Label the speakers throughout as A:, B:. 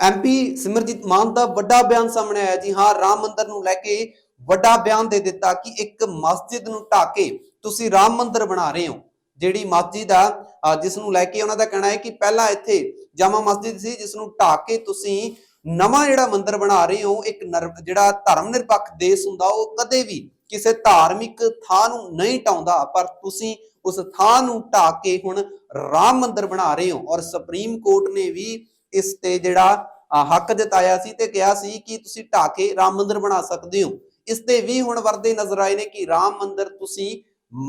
A: MP Simranjit ਮਾਨ ਦਾ ਵੱਡਾ ਬਿਆਨ ਸਾਹਮਣੇ ਆਇਆ ਜੀ, ਹਾਂ, ਰਾਮ ਮੰਦਰ ਨੂੰ ਲੈ ਕੇ ਵੱਡਾ ਬਿਆਨ ਦੇ ਦਿੱਤਾ ਕਿ ਇੱਕ ਮਸਜਿਦ ਨੂੰ ਢਾਹ ਕੇ ਤੁਸੀਂ ਰਾਮ ਮੰਦਿਰ ਬਣਾ ਰਹੇ ਹੋ। ਜਿਹੜੀ ਮਸਜਿਦ ਆ ਜਿਸ ਨੂੰ ਲੈ ਕੇ ਉਹਨਾਂ ਦਾ ਕਹਿਣਾ ਹੈ ਕਿ ਪਹਿਲਾਂ ਇੱਥੇ ਜਾਮਾ ਮਸਜਿਦ ਸੀ ਜਿਸ ਨੂੰ ਢਾਹ ਕੇ ਤੁਸੀਂ ਨਵਾਂ ਜਿਹੜਾ ਮੰਦਿਰ ਬਣਾ ਰਹੇ ਹੋ, ਇੱਕ ਨਰ- ਜਿਹੜਾ ਧਰਮ ਨਿਰਪੱਖ ਦੇਸ਼ ਹੁੰਦਾ, ਉਹ ਕਦੇ ਵੀ ਕਿਸੇ ਧਾਰਮਿਕ ਥਾਂ ਨੂੰ ਨਹੀਂ ਢਾਉਂਦਾ ਪਰ ਤੁਸੀਂ ਉਸ ਥਾਂ ਨੂੰ ਢਾਹ ਕੇ ਹੁਣ ਰਾਮ ਮੰਦਰ ਬਣਾ ਰਹੇ ਹੋ। ਔਰ ਸੁਪਰੀਮ ਕੋਰਟ ਨੇ ਵੀ ਇਸ ਤੇ ਜਿਹੜਾ ਹੱਕ ਜਤਾਇਆ ਸੀ ਤੇ ਕਿਹਾ ਸੀ ਕਿ ਤੁਸੀਂ ਢਾਹ ਕੇ ਰਾਮ ਮੰਦਿਰ ਬਣਾ ਸਕਦੇ ਹੋ। ਇਸ ਤੇ ਵੀ ਹੁਣ ਵਰਦੇ ਨਜ਼ਰ ਆਏ ਨੇ ਕਿ ਰਾਮ ਮੰਦਿਰ ਤੁਸੀਂ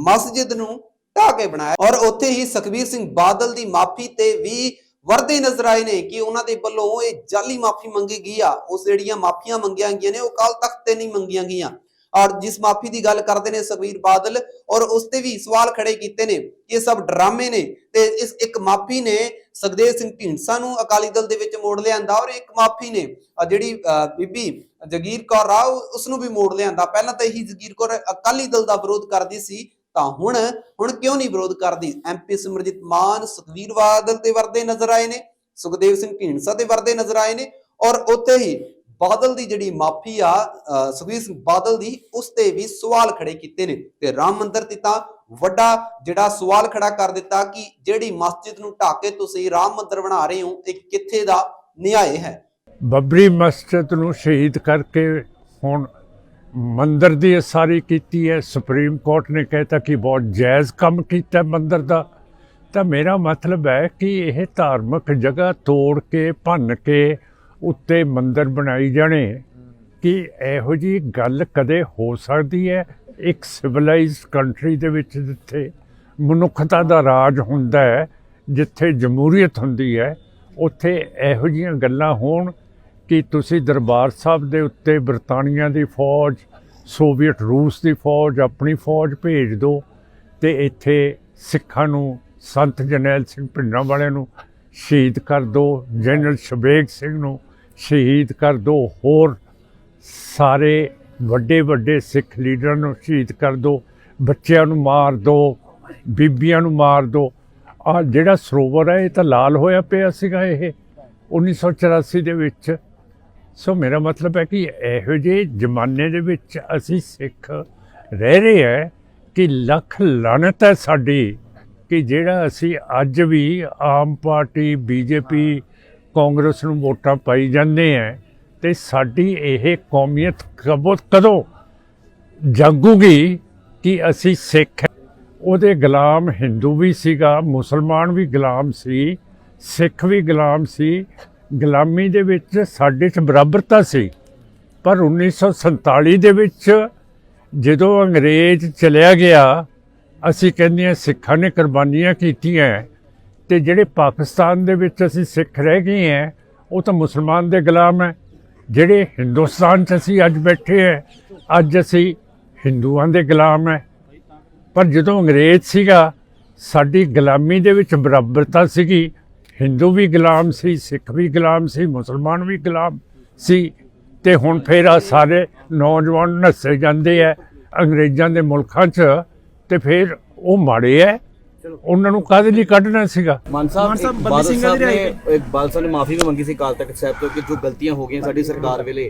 A: ਮਸਜਿਦ ਨੂੰ ਢਾਹ ਕੇ ਬਣਾਇਆ। ਔਰ ਉੱਥੇ ਹੀ ਸੁਖਬੀਰ ਸਿੰਘ ਬਾਦਲ ਦੀ ਮਾਫੀ ਤੇ ਵੀ ਵਰਦੇ ਨਜ਼ਰ ਆਏ ਨੇ ਕਿ ਉਹਨਾਂ ਦੇ ਵੱਲੋਂ ਇਹ ਜਾਲੀ ਮਾਫੀ ਮੰਗੀ ਗਈ ਆ। ਉਸ ਜਿਹੜੀਆਂ ਮਾਫੀਆਂ ਮੰਗੀਆਂ ਗਈਆਂ ਨੇ, ਉਹ ਕਾਲ ਤਖਤ ਤੇ ਨਹੀਂ ਮੰਗੀਆਂ ਗਈਆਂ। ਔਰ ਜਿਸ ਮਾਫੀ ਦੀ ਗੱਲ ਕਰਦੇ ਨੇ ਸੁਖਬੀਰ ਬਾਦਲ, ਔਰ ਉਸ ਤੇ ਵੀ ਸਵਾਲ ਖੜੇ ਕੀਤੇ ਨੇ ਕਿ ਇਹ ਸਭ ਡਰਾਮੇ ਨੇ ਤੇ ਇਸ ਇੱਕ ਮਾਫੀ ਨੇ ਸੁਖਦੇਵ ਸਿੰਘ ਢੀਂਡਸਾ ਨੂੰ ਅਕਾਲੀ ਦਲ ਦੇ ਵਿੱਚ ਮੋੜ ਲਿਆਂਦਾ ਔਰ ਇੱਕ ਮਾਫੀ ਨੇ ਜਿਹੜੀ ਬੀਬੀ ਜਗੀਰ ਕੌਰ ਆ ਉਸ ਨੂੰ ਵੀ ਮੋੜ ਲਿਆਂਦਾ। ਪਹਿਲਾਂ ਤਾਂ ਇਹੀ ਜਗੀਰ ਕੌਰ ਅਕਾਲੀ ਦਲ ਦਾ ਵਿਰੋਧ ਕਰਦੀ ਸੀ ਤਾਂ ਹੁਣ ਹੁਣ ਕਿਉਂ ਨਹੀਂ ਵਿਰੋਧ ਕਰਦੀ? ਐਮਪੀ ਸਿਮਰਜੀਤ ਮਾਨ ਸੁਖਵੀਰ ਬਾਦਲ ਤੇ ਵਰਦੇ ਨਜ਼ਰ ਆਏ ਨੇ ਸੁਖਦੇਵ ਸਿੰਘ ਢੀਂਡਸਾ ਦੇ ਵਰਦੇ ਨਜ਼ਰ ਆਏ ਨੇ ਔਰ ਉੱਥੇ ਹੀ ਬਾਦਲ ਦੀ ਜਿਹੜੀ ਮਾਫੀ ਆ ਅ, ਸੁਖਬੀਰ ਸਿੰਘ ਬਾਦਲ ਦੀ ਉਸ ਤੇ ਵੀ ਸਵਾਲ ਖੜੇ ਕੀਤੇ ਨੇ। ਤੇ ਰਾਮ ਮੰਦਰ ਤੇ ਤਾਂ ਵੱਡਾ ਜਿਹੜਾ ਸਵਾਲ ਖੜਾ ਕਰ ਦਿੱਤਾ ਕਿ ਜਿਹੜੀ ਮਸਜਿਦ ਨੂੰ ਢਾਹ ਕੇ ਤੁਸੀਂ ਰਾਮ ਮੰਦਿਰ ਬਣਾ ਰਹੇ ਹੋ ਇਹ ਕਿੱਥੇ ਦਾ ਨਿਆਏ ਹੈ?
B: ਬੱਬਰੀ ਮਸਜਿਦ ਨੂੰ ਸ਼ਹੀਦ ਕਰਕੇ ਹੁਣ ਮੰਦਰ ਦੀ ਸਾਰੀ ਕੀਤੀ ਹੈ। ਸੁਪਰੀਮ ਕੋਰਟ ਨੇ ਕਹਿਤਾ ਕਿ ਬਹੁਤ ਜਾਇਜ਼ ਕੰਮ ਕੀਤਾ ਮੰਦਰ ਦਾ। ਤਾਂ ਮੇਰਾ ਮਤਲਬ ਹੈ ਕਿ ਇਹ ਧਾਰਮਿਕ ਜਗ੍ਹਾ ਤੋੜ ਕੇ ਭੰਨ ਕੇ ਉੱਤੇ ਮੰਦਰ ਬਣਾਈ ਜਾਣੇ। ਕਿ ਇਹੋ ਜੀ ਗੱਲ ਕਦੇ ਹੋ ਸਕਦੀ ਹੈ? ਇੱਕ ਸਿਵਲਾਈਜ਼ਡ ਕੰਟਰੀ ਦੇ ਵਿੱਚ ਜਿੱਥੇ ਮਨੁੱਖਤਾ ਦਾ ਰਾਜ ਹੁੰਦਾ ਹੈ, ਜਿੱਥੇ ਜਮਹੂਰੀਅਤ ਹੁੰਦੀ ਹੈ, ਉੱਥੇ ਇਹੋ ਜੀਆਂ ਗੱਲਾਂ ਹੋਣ ਕਿ ਤੁਸੀਂ ਦਰਬਾਰ ਸਾਹਿਬ ਦੇ ਉੱਤੇ ਬਰਤਾਨੀਆ ਦੀ ਫੌਜ, ਸੋਵੀਅਤ ਰੂਸ ਦੀ ਫੌਜ ਆਪਣੀ ਫੌਜ ਭੇਜ ਦਿਓ ਤੇ ਇੱਥੇ ਸਿੱਖਾਂ ਨੂੰ, ਸੰਤ ਜਰਨੈਲ ਸਿੰਘ ਭਿੰਡਰਾਂ ਵਾਲਿਆਂ ਨੂੰ ਸ਼ਹੀਦ ਕਰ ਦਿਓ, ਜਨਰਲ ਸ਼ਬੇਗ ਸਿੰਘ ਨੂੰ ਸ਼ਹੀਦ ਕਰ ਦਿਓ, ਹੋਰ ਸਾਰੇ ਵੱਡੇ ਵੱਡੇ ਸਿੱਖ ਲੀਡਰਾਂ ਨੂੰ ਸ਼ਹੀਦ ਕਰ ਦਿਓ ਬੱਚਿਆਂ ਨੂੰ ਮਾਰ ਦਿਓ ਬੀਬੀਆਂ ਨੂੰ ਮਾਰ ਦਿਓ ਆ ਜਿਹੜਾ ਸਰੋਵਰ ਹੈ, ਇਹ ਤਾਂ ਲਾਲ ਹੋਇਆ ਪਿਆ ਸੀਗਾ ਇਹ 1984 ਦੇ ਵਿੱਚ। ਸੋ ਮੇਰਾ ਮਤਲਬ ਹੈ ਕਿ ਇਹੋ ਜਿਹੇ ਜ਼ਮਾਨੇ ਦੇ ਵਿੱਚ ਅਸੀਂ ਸਿੱਖ ਰਹਿ ਰਹੇ ਹੈ ਕਿ ਲੱਖ ਲਾਨਤ ਹੈ ਸਾਡੀ, ਕਿ ਜਿਹੜਾ ਅਸੀਂ ਅੱਜ ਵੀ ਆਮ ਪਾਰਟੀ, ਬੀਜੇਪੀ, ਕਾਂਗਰਸ ਨੂੰ ਵੋਟਾਂ ਪਾਈ ਜਾਂਦੇ ਹੈ। ਤੇ ਸਾਡੀ ਇਹ ਕੌਮੀਅਤ ਕਬੋ ਕਦੋਂ ਜਾਗੂਗੀ ਕਿ ਅਸੀਂ ਸਿੱਖ ਹੈ। ਉਹਦੇ ਗੁਲਾਮ ਹਿੰਦੂ ਵੀ ਸੀਗਾ, ਮੁਸਲਮਾਨ ਵੀ ਗੁਲਾਮ ਸੀ, ਸਿੱਖ ਵੀ ਗੁਲਾਮ ਸੀ, ਗੁਲਾਮੀ ਦੇ ਵਿੱਚ ਸਾਡੇ 'ਚ ਬਰਾਬਰਤਾ ਸੀ ਪਰ 1947 ਦੇ ਵਿੱਚ ਜਦੋਂ ਅੰਗਰੇਜ਼ ਚਲਿਆ ਗਿਆ, ਅਸੀਂ ਕਹਿੰਦੇ ਹਾਂ ਸਿੱਖਾਂ ਨੇ ਕੁਰਬਾਨੀਆਂ ਕੀਤੀਆਂ ਤੇ ਜਿਹੜੇ ਪਾਕਿਸਤਾਨ ਦੇ ਵਿੱਚ ਅਸੀਂ ਸਿੱਖ ਰਹਿ ਗਏ ਹਾਂ, ਉਹ ਤਾਂ ਮੁਸਲਮਾਨ ਦੇ ਗੁਲਾਮ ਹੈ ਜਿਹੜੇ ਹਿੰਦੁਸਤਾਨ 'ਚ ਅਸੀਂ ਅੱਜ ਬੈਠੇ ਹੈ ਅੱਜ ਅਸੀਂ ਹਿੰਦੂਆਂ ਦੇ ਗੁਲਾਮ ਹੈ ਪਰ ਜਦੋਂ ਅੰਗਰੇਜ਼ ਸੀਗਾ, ਸਾਡੀ ਗੁਲਾਮੀ ਦੇ ਵਿੱਚ ਬਰਾਬਰਤਾ ਸੀਗੀ। ਹਿੰਦੂ ਵੀ ਗੁਲਾਮ ਸੀ, ਸਿੱਖ ਵੀ ਗੁਲਾਮ ਸੀ, ਮੁਸਲਮਾਨ ਵੀ ਗੁਲਾਮ ਸੀ। ਤੇ ਹੁਣ ਫੇਰ ਆ ਸਾਰੇ ਨੌਜਵਾਨ ਨੱਸੇ ਜਾਂਦੇ ਆ ਅੰਗਰੇਜ਼ਾਂ ਦੇ ਮੁਲਕਾਂ 'ਚ, ਤੇ ਫਿਰ ਉਹ ਮਾੜੇ ਐ। ਉਹਨਾਂ ਨੂੰ ਕਾਹਦੇ ਲਈ ਕੱਢਣਾ ਸੀਗਾ?
C: ਮਾਨ ਸਾਹਿਬ ਬਾਦਲ
D: ਸਿੰਘਾਂ
C: ਸਾਹਿਬ
D: ਦੀ
C: ਨੇ
D: ਰਿਹਾਈ
C: ਇੱਕ ਬਾਦਲ ਸਾਹਿਬ ਨੇ ਮਾਫੀ ਵੀ ਮੰਗੀ ਸੀ ਕਾਲ ਤਖਤ ਸਾਹਿਬ ਤੋਂ ਕਿ ਜੋ ਗਲਤੀਆਂ ਹੋ ਗਈਆਂ ਸਾਡੀ ਸਰਕਾਰ ਵੇਲੇ।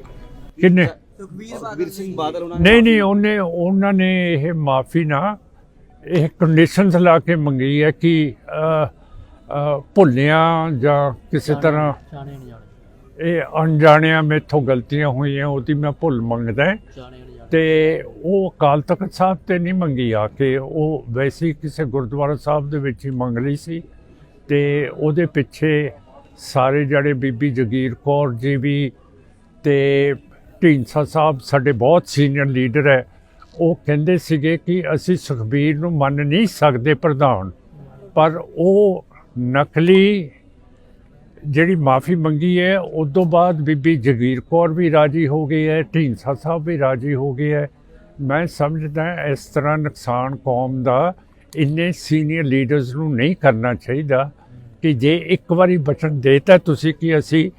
B: ਕਿੰਨੇ?
C: ਸੁਖਬੀਰ ਸਿੰਘ ਬਾਦਲ ਉਹਨਾਂ ਨੇ
B: ਨਹੀਂ ਨਹੀਂ ਉਹਨੇ ਉਹਨਾਂ ਨੇ ਇਹ ਮਾਫੀ ਨਾ ਇਹ ਕੰਡੀਸ਼ਨਸ ਲਾ ਕੇ ਮੰਗੀ ਹੈ ਕਿ ਭੁੱਲਿਆਂ ਜਾਂ ਕਿਸੇ ਤਰ੍ਹਾਂ ਇਹ ਅਣਜਾਣਿਆਂ ਮੇਥੋਂ ਗਲਤੀਆਂ ਹੋਈਆਂ ਉਹਦੀ ਮੈਂ ਭੁੱਲ ਮੰਗਦਾ ਤੇ ਉਹ ਅਕਾਲ ਤਖਤ ਸਾਹਿਬ ਤੇ ਨਹੀਂ ਮੰਗੀ ਆ ਕੇ ਉਹ ਵੈਸੇ ਕਿਸੇ ਗੁਰਦੁਆਰਾ ਸਾਹਿਬ ਦੇ ਵਿੱਚ ਹੀ ਮੰਗ ਲਈ ਸੀ ਤੇ ਉਹਦੇ ਪਿੱਛੇ ਸਾਰੇ ਜਿਹੜੇ ਬੀਬੀ ਜਗੀਰ ਕੌਰ ਜੀ ਵੀ ਤੇ ਢੀਂਸਾ ਸਾਹਿਬ ਸਾਡੇ ਬਹੁਤ ਸੀਨੀਅਰ ਲੀਡਰ ਹੈ, ਉਹ ਕਹਿੰਦੇ ਸੀਗੇ ਕਿ ਅਸੀਂ ਸੁਖਬੀਰ ਨੂੰ ਮੰਨ ਨਹੀਂ ਸਕਦੇ ਪ੍ਰਧਾਨ, ਪਰ ਉਹ ਨਕਲੀ ਜਿਹੜੀ ਮਾਫੀ ਮੰਗੀ ਹੈ ਉਸ ਤੋਂ ਬਾਅਦ ਬੀਬੀ ਜਗੀਰ ਕੌਰ ਵੀ ਰਾਜੀ ਹੋ ਗਈ ਹੈ ਢੀਂਸਾ ਸਾਹਿਬ ਵੀ ਰਾਜੀ ਹੋ ਗਏ ਹੈ। ਮੈਂ ਸਮਝਦਾ ਇਸ ਤਰ੍ਹਾਂ ਨੁਕਸਾਨ ਕੌਮ ਦਾ ਇੰਨੇ ਸੀਨੀਅਰ ਲੀਡਰਸ ਨੂੰ ਨਹੀਂ ਕਰਨਾ ਚਾਹੀਦਾ ਕਿ ਜੇ ਇੱਕ ਵਾਰੀ ਬਚਨ ਦੇਤਾ ਤੁਸੀਂ ਕਿ ਅਸੀਂ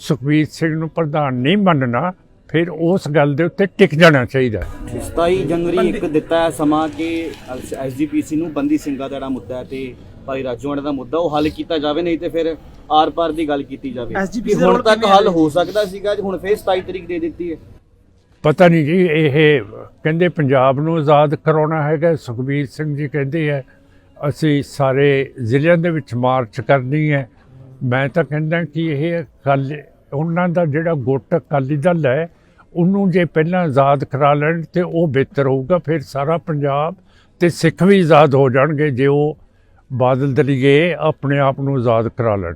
B: ਸੁਖਬੀਰ ਸਿੰਘ ਨੂੰ ਪ੍ਰਧਾਨ ਨਹੀਂ ਮੰਨਣਾ ਫਿਰ ਉਸ ਗੱਲ ਦੇ ਉੱਤੇ ਟਿਕ ਜਾਣਾ ਚਾਹੀਦਾ
C: 27 ਜਨਵਰੀ ਇੱਕ ਦਿੱਤਾ ਹੈ ਸਮਾਂ ਕਿ ਐਸਜੀਪੀਸੀ ਨੂੰ ਬੰਦੀ ਸਿੰਘਾਂ ਦਾ ਜਿਹੜਾ ਮੁੱਦਾ ਹੈ ਤੇ ਭਾਈ ਰਾਜੂਆਣਾ ਦਾ ਮੁੱਦਾ ਉਹ ਹੱਲ ਕੀਤਾ ਜਾਵੇ ਨਹੀਂ ਤੇ ਫਿਰ ਆਰ-ਪਾਰ ਦੀ ਗੱਲ ਕੀਤੀ ਜਾਵੇ।
D: SGPC
C: ਕਿ
D: ਦਾ
C: ਹੁਣ
D: ਰੋਲ
C: ਤੱਕ
D: ਕਿਵੇਂ
C: ਹੱਲ
D: ਹੈ?
C: ਸਕਦਾ ਸੀਗਾ ਅੱਜ ਹੁਣ ਫੇਰ 27 ਤਰੀਕ ਦੇ ਦਿੱਤੀ ਹੈ।
B: ਪਤਾ ਨਹੀਂ ਜੀ ਇਹ ਕਹਿੰਦੇ ਪੰਜਾਬ ਨੂੰ ਆਜ਼ਾਦ ਕਰਾਉਣਾ ਹੈਗਾ ਸੁਖਬੀਰ ਸਿੰਘ ਜੀ ਕਹਿੰਦੇ ਹੈ ਅਸੀਂ ਸਾਰੇ ਜ਼ਿਲ੍ਹਿਆਂ ਦੇ ਵਿੱਚ ਮਾਰਚ ਕਰਨੀ ਹੈ। ਮੈਂ ਤਾਂ ਕਹਿੰਦਾ ਕਿ ਇਹ ਕੱਲ ਉਹਨਾਂ ਦਾ ਜਿਹੜਾ ਗੁੱਟ ਅਕਾਲੀ ਦਲ ਹੈ ਉਹਨੂੰ ਜੇ ਪਹਿਲਾਂ ਆਜ਼ਾਦ ਕਰਾ ਲੈਣ ਤੇ ਉਹ ਬਿਹਤਰ ਹੋਊਗਾ ਫਿਰ ਸਾਰਾ ਪੰਜਾਬ ਤੇ ਸਿੱਖ ਵੀ ਆਜ਼ਾਦ ਹੋ ਜਾਣਗੇ ਜੇ ਉਹ ਬਾਦਲ ਦਲੀਏ ਆਪਣੇ ਆਪ ਨੂੰ ਆਜ਼ਾਦ ਕਰਾ ਲੈਣ।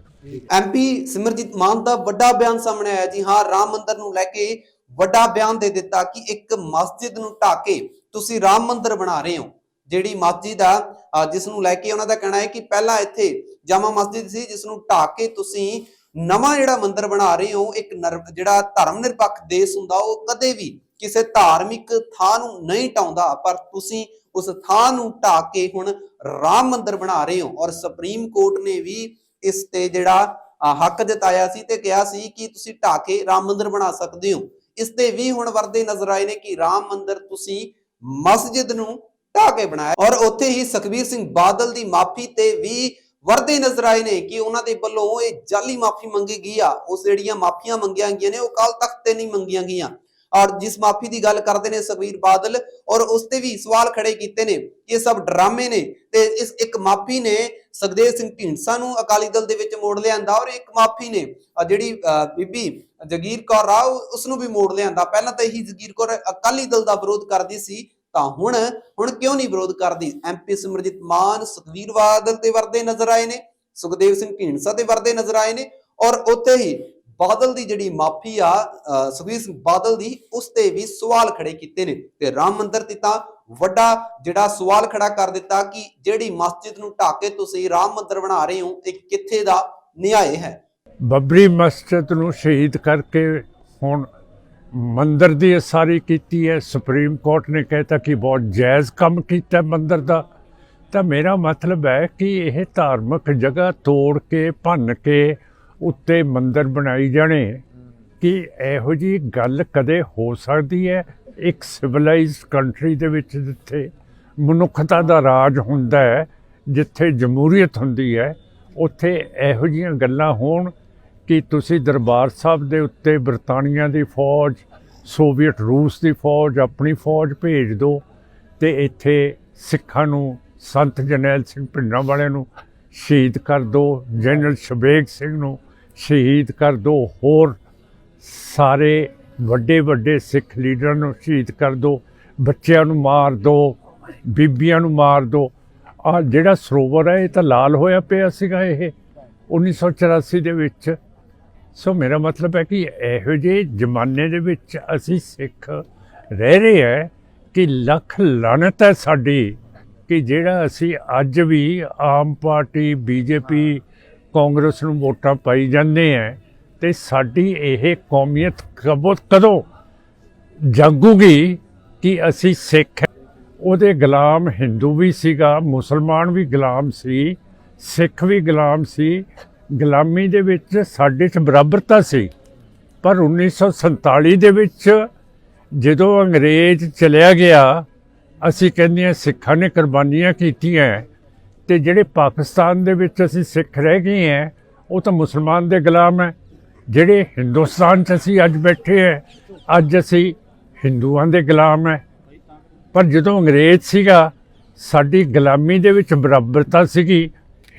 A: ਐਮਪੀ ਸਿਮਰਜੀਤ ਮਾਨ ਦਾ ਵੱਡਾ ਬਿਆਨ ਸਾਹਮਣੇ ਆਇਆ ਜੀ। ਹਾਂ ਰਾਮ ਮੰਦਿਰ ਨੂੰ ਲੈ ਕੇ ਵੱਡਾ ਬਿਆਨ ਦੇ ਦਿੱਤਾ ਕਿ ਇੱਕ ਮਸਜਿਦ ਨੂੰ ਢਾ ਕੇ ਤੁਸੀਂ ਰਾਮ ਮੰਦਿਰ ਬਣਾ ਰਹੇ ਹੋ। ਜਿਹੜੀ ਮਸਜਿਦ ਆ ਅ, ਜਿਸ ਨੂੰ ਲੈ ਕੇ ਉਹਨਾਂ ਦਾ ਕਹਿਣਾ ਹੈ ਕਿ ਪਹਿਲਾਂ ਇੱਥੇ ਜਾਮਾ ਮਸਜਿਦ ਸੀ ਜਿਸ ਨੂੰ ਢਾ ਕੇ ਤੁਸੀਂ ਨਵਾਂ ਜਿਹੜਾ ਮੰਦਿਰ ਬਣਾ ਰਹੇ ਹੋ ਇੱਕ ਨਰ- ਜਿਹੜਾ ਧਰਮ ਨਿਰਪੱਖ ਦੇਸ਼ ਹੁੰਦਾ ਉਹ ਕਦੇ ਵੀ ਕਿਸੇ ਧਾਰਮਿਕ ਥਾਂ ਨੂੰ ਨਹੀਂ ਢਾਉਂਦਾ, ਪਰ ਤੁਸੀਂ ਉਸ ਥਾਂ ਨੂੰ ਢਾ ਕੇ ਹੁਣ ਰਾਮ ਮੰਦਿਰ ਬਣਾ ਰਹੇ ਹੋ। ਔਰ ਸੁਪਰੀਮ ਕੋਰਟ ਨੇ ਵੀ ਇਸ ਤੇ ਜਿਹੜਾ ਹੱਕ ਜਤਾਇਆ ਸੀ ਤੇ ਕਿਹਾ ਸੀ ਕਿ ਤੁਸੀਂ ਢਾ ਕੇ ਰਾਮ ਮੰਦਿਰ ਬਣਾ ਸਕਦੇ ਹੋ। ਇਸ ਤੇ ਵੀ ਹੁਣ ਵਰਦੇ ਨਜ਼ਰ ਆਏ ਨੇ ਕਿ ਰਾਮ ਮੰਦਿਰ ਤੁਸੀਂ ਮਸਜਿਦ ਨੂੰ ਢਾ ਕੇ ਬਣਾਇਆ। ਔਰ ਉੱਥੇ ਹੀ ਸੁਖਬੀਰ ਸਿੰਘ ਬਾਦਲ ਦੀ ਮਾਫੀ ਤੇ ਵੀ ਵਰਦੇ ਨਜ਼ਰ ਆਏ ਨੇ ਕਿ ਉਹਨਾਂ ਦੇ ਵੱਲੋਂ ਇਹ ਜਾਲੀ ਮਾਫੀ ਮੰਗੀ ਗਈ ਆ। ਉਸ ਜਿਹੜੀਆਂ ਮਾਫੀਆਂ ਮੰਗੀਆਂ ਗਈਆਂ ਨੇ, ਉਹ ਕੱਲ ਤਖ਼ਤ ਤੇ ਨਹੀਂ ਮੰਗੀਆਂ ਗਈਆਂ। ਔਰ ਜਿਸ ਮਾਫੀ ਦੀ ਗੱਲ ਕਰਦੇ ਨੇ ਸੁਖਬੀਰ ਬਾਦਲ, ਔਰ ਉਸ ਤੇ ਵੀ ਸਵਾਲ ਖੜੇ ਕੀਤੇ ਨੇ ਕਿ ਇਹ ਸਭ ਡਰਾਮੇ ਨੇ ਤੇ ਇਸ ਇੱਕ ਮਾਫੀ ਨੇ ਸੁਖਦੇਵ ਸਿੰਘ ਢੀਂਡਸਾ ਨੂੰ ਅਕਾਲੀ ਦਲ ਦੇ ਵਿੱਚ ਮੋੜ ਲਿਆਂਦਾ ਔਰ ਇੱਕ ਮਾਫੀ ਨੇ ਜਿਹੜੀ ਬੀਬੀ ਜਗੀਰ ਕੌਰ ਰਾਓ ਉਸ ਨੂੰ ਵੀ ਮੋੜ ਲਿਆਂਦਾ। ਪਹਿਲਾਂ ਤਾਂ ਇਹੀ ਜਗੀਰ ਕੌਰ ਅਕਾਲੀ ਦਲ ਦਾ ਵਿਰੋਧ ਕਰਦੀ ਸੀ, ਤਾਂ ਹੁਣ ਹੁਣ ਕਿਉਂ ਨਹੀਂ ਵਿਰੋਧ ਕਰਦੀ? ਐਮਪੀ ਸਿਮਰਜੀਤ ਮਾਨ ਸੁਖਵੀਰ ਬਾਦਲ ਤੇ ਵਰਦੇ ਨਜ਼ਰ ਆਏ ਨੇ, ਸੁਖਦੇਵ ਸਿੰਘ ਢੀਂਡਸਾ ਦੇ ਵਰਦੇ ਨਜ਼ਰ ਆਏ ਨੇ, ਔਰ ਉੱਥੇ ਹੀ ਬਾਦਲ ਦੀ ਜਿਹੜੀ ਮਾਫੀ ਆ ਸੁਖਬੀਰ ਸਿੰਘ ਬਾਦਲ ਦੀ, ਉਸ ਤੇ ਵੀ ਸਵਾਲ ਖੜੇ ਕੀਤੇ ਨੇ। ਤੇ ਰਾਮ ਮੰਦਿਰ ਤੇ ਤਾਂ ਵੱਡਾ ਜਿਹੜਾ ਸਵਾਲ ਖੜਾ ਕਰ ਦਿੱਤਾ ਕਿ ਜਿਹੜੀ ਮਸਜਿਦ ਨੂੰ ਢਾ ਕੇ ਤੁਸੀਂ ਰਾਮ ਮੰਦਿਰ ਬਣਾ ਰਹੇ ਹੋ, ਇਹ ਕਿੱਥੇ ਦਾ ਨਿਆਏ ਹੈ?
B: ਬੱਬਰੀ ਮਸਜਿਦ ਨੂੰ ਸ਼ਹੀਦ ਕਰਕੇ ਹੁਣ ਮੰਦਰ ਦੀ ਸਾਰੀ ਕੀਤੀ ਹੈ। ਸੁਪਰੀਮ ਕੋਰਟ ਨੇ ਕਹਿਤਾ ਕਿ ਬਹੁਤ ਜਾਇਜ਼ ਕੰਮ ਕੀਤਾ ਹੈ ਮੰਦਰ ਦਾ। ਤਾਂ ਮੇਰਾ ਮਤਲਬ ਹੈ ਕਿ ਇਹ ਧਾਰਮਿਕ ਜਗ੍ਹਾ ਤੋੜ ਕੇ, ਭੰਨ ਕੇ ਉੱਤੇ ਮੰਦਰ ਬਣਾਈ ਜਾਣੇ ਕਿ ਇਹੋ ਜੀ ਗੱਲ ਕਦੇ ਹੋ ਸਕਦੀ ਹੈ ਇੱਕ ਸਿਵਲਾਈਜ਼ਡ ਕੰਟਰੀ ਦੇ ਵਿੱਚ ਜਿੱਥੇ ਮਨੁੱਖਤਾ ਦਾ ਰਾਜ ਹੁੰਦਾ ਹੈ ਜਿੱਥੇ ਜਮਹੂਰੀਅਤ ਹੁੰਦੀ ਹੈ ਉੱਥੇ ਇਹੋ ਜੀਆਂ ਗੱਲਾਂ ਹੋਣ ਕਿ ਤੁਸੀਂ ਦਰਬਾਰ ਸਾਹਿਬ ਦੇ ਉੱਤੇ ਬਰਤਾਨੀਆ ਦੀ ਫੌਜ ਸੋਵੀਅਤ ਰੂਸ ਦੀ ਫੌਜ ਆਪਣੀ ਫੌਜ ਭੇਜ ਦਿਓ ਤੇ ਇੱਥੇ ਸਿੱਖਾਂ ਨੂੰ ਸੰਤ ਜਰਨੈਲ ਸਿੰਘ ਭਿੰਡਰਾਂ ਵਾਲਿਆਂ ਨੂੰ ਸ਼ਹੀਦ ਕਰ ਦਿਓ ਜਨਰਲ ਸ਼ਬੇਗ ਸਿੰਘ ਨੂੰ ਸ਼ਹੀਦ ਕਰ ਦਿਓ ਹੋਰ ਸਾਰੇ ਵੱਡੇ ਵੱਡੇ ਸਿੱਖ ਲੀਡਰਾਂ ਨੂੰ ਸ਼ਹੀਦ ਕਰ ਦਿਓ ਬੱਚਿਆਂ ਨੂੰ ਮਾਰ ਦਿਓ ਬੀਬੀਆਂ ਨੂੰ ਮਾਰ ਦਿਓ ਆ ਜਿਹੜਾ ਸਰੋਵਰ ਹੈ, ਇਹ ਤਾਂ ਲਾਲ ਹੋਇਆ ਪਿਆ ਸੀਗਾ ਇਹ 1984 ਦੇ ਵਿੱਚ। ਸੋ ਮੇਰਾ ਮਤਲਬ ਹੈ ਕਿ ਇਹੋ ਜਿਹੇ ਜ਼ਮਾਨੇ ਦੇ ਵਿੱਚ ਅਸੀਂ ਸਿੱਖ ਰਹਿ ਰਹੇ ਹੈ ਕਿ ਲੱਖ ਲਾਨਤ ਹੈ ਸਾਡੀ, ਕਿ ਜਿਹੜਾ ਅਸੀਂ ਅੱਜ ਵੀ ਆਮ ਪਾਰਟੀ, ਬੀਜੇਪੀ ਕਾਂਗਰਸ ਨੂੰ ਵੋਟਾਂ ਪਾਈ ਜਾਂਦੇ ਹੈ ਤੇ ਸਾਡੀ ਇਹ ਕੌਮੀਅਤ ਕਬੋ ਕਦੋਂ ਜਾਗੂਗੀ ਕਿ ਅਸੀਂ ਸਿੱਖ ਹੈ। ਉਹਦੇ ਗੁਲਾਮ ਹਿੰਦੂ ਵੀ ਸੀਗਾ, ਮੁਸਲਮਾਨ ਵੀ ਗੁਲਾਮ ਸੀ, ਸਿੱਖ ਵੀ ਗੁਲਾਮ ਸੀ। ਗੁਲਾਮੀ ਦੇ ਵਿੱਚ ਸਾਡੇ 'ਚ ਬਰਾਬਰਤਾ ਸੀ। ਪਰ 1947 ਦੇ ਵਿੱਚ ਜਦੋਂ ਅੰਗਰੇਜ਼ ਚਲਿਆ ਗਿਆ, ਅਸੀਂ ਕਹਿੰਦੇ ਹਾਂ ਸਿੱਖਾਂ ਨੇ ਕੁਰਬਾਨੀਆਂ ਕੀਤੀਆਂ ਤੇ ਜਿਹੜੇ ਪਾਕਿਸਤਾਨ ਦੇ ਵਿੱਚ ਅਸੀਂ ਸਿੱਖ ਰਹਿ ਗਏ ਹਾਂ, ਉਹ ਤਾਂ ਮੁਸਲਮਾਨ ਦੇ ਗੁਲਾਮ ਹੈ। ਜਿਹੜੇ ਹਿੰਦੁਸਤਾਨ 'ਚ ਅਸੀਂ ਅੱਜ ਬੈਠੇ ਹਾਂ, ਅੱਜ ਅਸੀਂ ਹਿੰਦੂਆਂ ਦੇ ਗੁਲਾਮ ਹੈ। ਪਰ ਜਦੋਂ ਅੰਗਰੇਜ਼ ਸੀਗਾ, ਸਾਡੀ ਗੁਲਾਮੀ ਦੇ ਵਿੱਚ ਬਰਾਬਰਤਾ ਸੀਗੀ।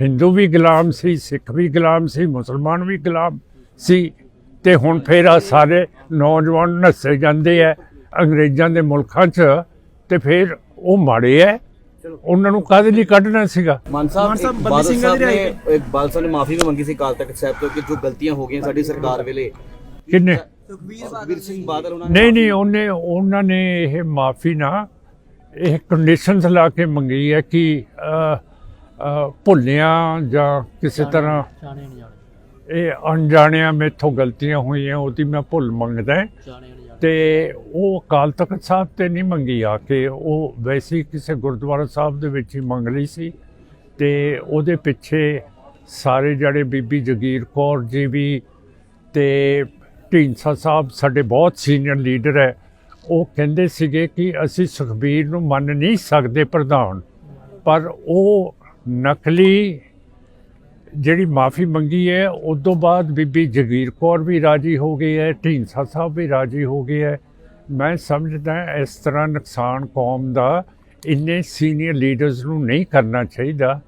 B: ਹਿੰਦੂ ਵੀ ਗੁਲਾਮ ਸੀ, ਸਿੱਖ ਵੀ ਗੁਲਾਮ ਸੀ, ਮੁਸਲਮਾਨ ਵੀ ਗੁਲਾਮ ਸੀ। ਤੇ ਹੁਣ ਫੇਰ ਆ ਸਾਰੇ ਨੌਜਵਾਨ ਨੱਸੇ ਜਾਂਦੇ ਆ ਅੰਗਰੇਜ਼ਾਂ ਦੇ ਮੁਲਕਾਂ 'ਚ, ਤੇ ਫਿਰ ਉਹ ਮਾੜੇ ਐ ਉਹਨਾਂ ਨੂੰ ਕਾਹਦੇ ਲਈ ਕੱਢਣਾ ਸੀਗਾ?
C: ਮਾਨ ਸਾਹਿਬ ਬਾਦਲ
D: ਸਿੰਘਾਂ
C: ਨੇ
D: ਰਿਹਾਈ
C: ਇੱਕ ਬਾਦਲ ਸਾਹਿਬ ਨੇ ਮਾਫੀ ਵੀ ਮੰਗੀ ਸੀ ਕਾਲ ਤੱਕ ਸਾਹਿਬ ਤੋਂ ਕਿ ਜੋ ਗਲਤੀਆਂ ਹੋ ਗਈਆਂ ਸਾਡੀ ਸਰਕਾਰ ਵੇਲੇ।
B: ਕਿੰਨੇ?
C: ਸੁਖਬੀਰ ਸਿੰਘ ਬਾਦਲ ਉਹਨਾਂ ਨੇ
B: ਨਹੀਂ ਨਹੀਂ ਉਹਨੇ ਉਹਨਾਂ ਨੇ ਇਹ ਮਾਫੀ ਨਾ ਇਹ ਕੰਡੀਸ਼ਨਸ ਲਾ ਕੇ ਮੰਗੀ ਹੈ ਕਿ ਭੁੱਲਿਆਂ ਜਾਂ ਕਿਸੇ ਤਰ੍ਹਾਂ ਇਹ ਅਣਜਾਣਿਆਂ ਮੇਥੋਂ ਗਲਤੀਆਂ ਹੋਈਆਂ ਉਹਦੀ ਮੈਂ ਭੁੱਲ ਮੰਗਦਾ ਹਾਂ। ਤੇ ਉਹ ਅਕਾਲ ਤਖਤ ਸਾਹਿਬ ਤੇ ਨਹੀਂ ਮੰਗੀ ਆ ਕੇ, ਉਹ ਵੈਸੇ ਕਿਸੇ ਗੁਰਦੁਆਰਾ ਸਾਹਿਬ ਦੇ ਵਿੱਚ ਹੀ ਮੰਗ ਲਈ ਸੀ ਤੇ ਉਹਦੇ ਪਿੱਛੇ ਸਾਰੇ ਜਿਹੜੇ ਬੀਬੀ ਜਗੀਰ ਕੌਰ ਜੀ ਵੀ ਤੇ ਢੀਂਸਾ ਸਾਹਿਬ ਸਾਡੇ ਬਹੁਤ ਸੀਨੀਅਰ ਲੀਡਰ ਹੈ, ਉਹ ਕਹਿੰਦੇ ਸੀਗੇ ਕਿ ਅਸੀਂ ਸੁਖਬੀਰ ਨੂੰ ਮੰਨ ਨਹੀਂ ਸਕਦੇ ਪ੍ਰਧਾਨ, ਪਰ ਉਹ ਨਕਲੀ ਜਿਹੜੀ ਮਾਫੀ ਮੰਗੀ ਹੈ ਉਸ ਤੋਂ ਬਾਅਦ ਬੀਬੀ ਜਗੀਰ ਕੌਰ ਵੀ ਰਾਜੀ ਹੋ ਗਈ ਹੈ ਢੀਂਸਾ ਸਾਹਿਬ ਵੀ ਰਾਜੀ ਹੋ ਗਏ ਹੈ। ਮੈਂ ਸਮਝਦਾ ਇਸ ਤਰ੍ਹਾਂ ਨੁਕਸਾਨ ਕੌਮ ਦਾ ਇੰਨੇ ਸੀਨੀਅਰ ਲੀਡਰਸ ਨੂੰ ਨਹੀਂ ਕਰਨਾ ਚਾਹੀਦਾ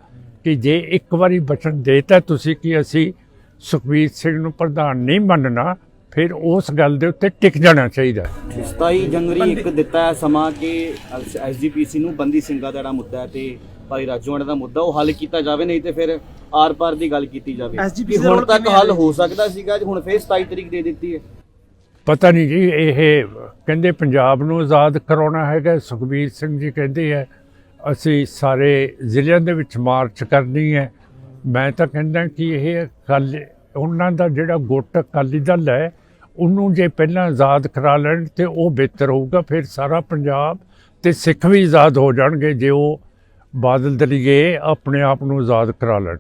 B: ਕਿ ਜੇ ਇੱਕ ਵਾਰੀ ਬਚਨ ਦੇਤਾ ਤੁਸੀਂ ਕਿ ਅਸੀਂ ਸੁਖਬੀਰ ਸਿੰਘ ਨੂੰ ਪ੍ਰਧਾਨ ਨਹੀਂ ਮੰਨਣਾ ਫਿਰ ਉਸ ਗੱਲ ਦੇ ਉੱਤੇ ਟਿਕ ਜਾਣਾ ਚਾਹੀਦਾ।
C: 27 ਜਨਵਰੀ ਇੱਕ ਦਿੱਤਾ ਸਮਾਂ ਕਿ ਐਸਜੀਪੀਸੀ ਨੂੰ ਬੰਦੀ ਸਿੰਘਾਂ ਦਾ ਜਿਹੜਾ ਮੁੱਦਾ ਹੈ ਤੇ ਭਾਈ ਰਾਜੂਆਣਾ ਦਾ ਮੁੱਦਾ ਉਹ ਹੱਲ ਕੀਤਾ ਜਾਵੇ ਨਹੀਂ ਤੇ ਫਿਰ ਆਰ-ਪਾਰ ਦੀ ਗੱਲ ਕੀਤੀ ਜਾਵੇ। ਕਿ ਹੁਣ ਤੱਕ ਹੱਲ
D: ਹੈ?
C: ਹੋ ਸਕਦਾ ਸੀਗਾ ਹੁਣ ਫੇਰ 27 ਤਰੀਕ ਦੇ ਦਿੱਤੀ ਹੈ।
B: ਪਤਾ ਨਹੀਂ ਜੀ ਇਹ ਕਹਿੰਦੇ ਪੰਜਾਬ ਨੂੰ ਆਜ਼ਾਦ ਕਰਾਉਣਾ ਹੈਗਾ ਸੁਖਬੀਰ ਸਿੰਘ ਜੀ ਕਹਿੰਦੇ ਹੈ ਅਸੀਂ ਸਾਰੇ ਜ਼ਿਲ੍ਹਿਆਂ ਦੇ ਵਿੱਚ ਮਾਰਚ ਕਰਨੀ ਹੈ। ਮੈਂ ਤਾਂ ਕਹਿੰਦਾ ਕਿ ਇਹ ਕੱਲ ਉਹਨਾਂ ਦਾ ਜਿਹੜਾ ਗੁੱਟ ਅਕਾਲੀ ਦਲ ਹੈ ਉਹਨੂੰ ਜੇ ਪਹਿਲਾਂ ਆਜ਼ਾਦ ਕਰਾ ਲੈਣ ਤੇ ਉਹ ਬਿਹਤਰ ਹੋਊਗਾ ਫਿਰ ਸਾਰਾ ਪੰਜਾਬ ਤੇ ਸਿੱਖ ਵੀ ਆਜ਼ਾਦ ਹੋ ਜਾਣਗੇ ਜੇ ਉਹ ਬਾਦਲ ਦਲੀਏ ਆਪਣੇ ਆਪ ਨੂੰ ਆਜ਼ਾਦ ਕਰਾ ਲੈਣ।